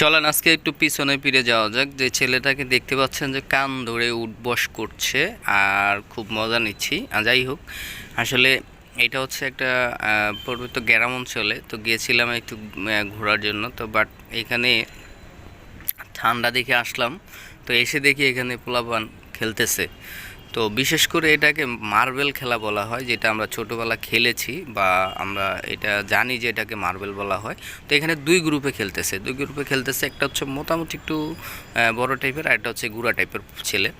চলেন, আজকে একটু পিছনে ফিরে যাওয়া যাক। যে ছেলেটাকে দেখতে পাচ্ছেন যে কান ধরে উঠবস করছে আর খুব মজা নিচ্ছি। যাই হোক, আসলে এটা হচ্ছে একটা পর্বত গ্রাম অঞ্চলে। তো গিয়েছিলাম একটু ঘোরার জন্য। তো বাট এখানে ঠান্ডা দেখে আসলাম। তো এসে দেখি এখানে পোলাপান খেলতেছে। তো বিশেষ করে এটাকে মার্বেল খেলা বলা হয়, যেটা আমরা ছোটোবেলা খেলেছি বা আমরা এটা জানি যে এটাকে মার্বেল বলা হয়। তো এখানে দুই গ্রুপে খেলতেছে। দুই গ্রুপে খেলতেছে, একটা হচ্ছে মোটামুটি একটু বড় টাইপের আর একটা হচ্ছে গুড়া টাইপের ছেলে।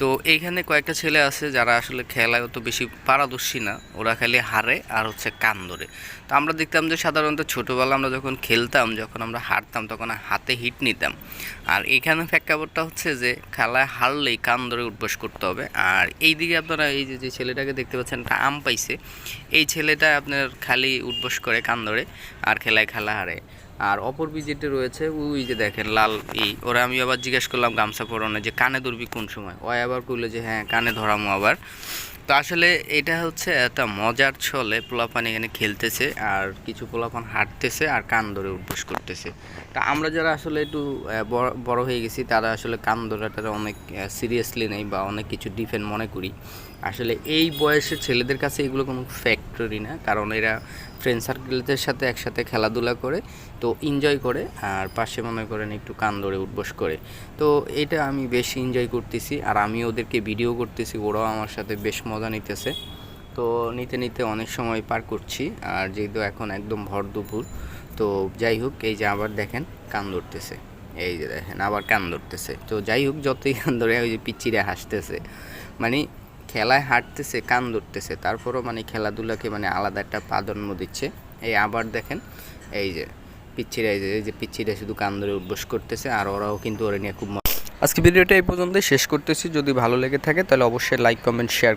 তো এইখানে কয়েকটা ছেলে আছে যারা আসলে খেলায় অত বেশি পারদর্শী না, ওরা খালি হারে আর হচ্ছে কান ধরে। তো আমরা দেখতাম যে সাধারণত ছোটোবেলা আমরা যখন খেলতাম, যখন আমরা হারতাম, তখন হাতে হিট নিতাম। আর এখানে প্রেক্ষাপটটা হচ্ছে যে খেলায় হারলেই কান ধরে উঠবস করতে হবে, আর এই দিকে আপনারা এই যে যে ছেলেটাকে দেখতে পাচ্ছেন, একটা আম পাইছে। এই ছেলেটা আপনার খালি উঠবস করে কান ধরে আর খেলায় খেলা হারে। আর অপর বিজেটে রয়েছে, ওই যে দেখেন, লাল এই ওরা আমি আবার জিজ্ঞেস করলাম গামছা পরনে যে কানে ধরবি কোন সময়? ও আবার কইলো যে হ্যাঁ কানে ধরামো আবার। তো আসলে এটা হচ্ছে একটা মজার ছলে পোলাপান এখানে খেলতেছে আর কিছু পোলাপান হাঁটতেছে আর কান ধরে উঠবস করতেছে। তা আমরা যারা আসলে একটু বড়- হয়ে গেছি তারা আসলে কান ধরাটা অনেক সিরিয়াসলি নেই বা অনেক কিছু ডিফেন্ড মনে করি। আসলে এই বয়সের ছেলেদের কাছে এগুলো কোনো ফ্যাক্টরি না, কারণ এরা ফ্রেন্ড সার্কেলদের সাথে একসাথে খেলাধুলা করে, তো এনজয় করে, আর পাশে মনে করেন একটু কান ধরে উঠবস করে। তো এটা আমি বেশ এনজয় করতেছি, আর আমি ওদেরকে ভিডিও করতেছি, ওরাও আমার সাথে বেশ মজা নিতেছে। তো নিতে নিতে অনেক সময় পার করছি, আর যেহেতু এখন একদম ভর দুপুর, তো যাই হোক, এই যে আবার দেখেন কান ধরতেছে। এই যে দেখেন, আবার কান ধরতেছে। তো যাই হোক, যতই কান ধরে, ওই যে পিচ্চিরে হাসতেছে। মানে খেলায় হাঁটতেছে, কান ধরতেছে, তারপরও মানে খেলাধুলাকে মানে আলাদা একটা প্রাধান্য দিচ্ছে। এই আবার দেখেন, এই যে পিচ্ছিরা এই যে এই যে পিচ্ছিরা শুধু কান ধরে উদ্বোস করতেছে, আর ওরাও কিন্তু ওরা নিয়ে খুব আজকে ভিডিওটা এই পর্যন্তই, শেষ করতেছি। যদি ভালো লেগে থাকে, তাহলে অবশ্যই লাইক কমেন্ট শেয়ার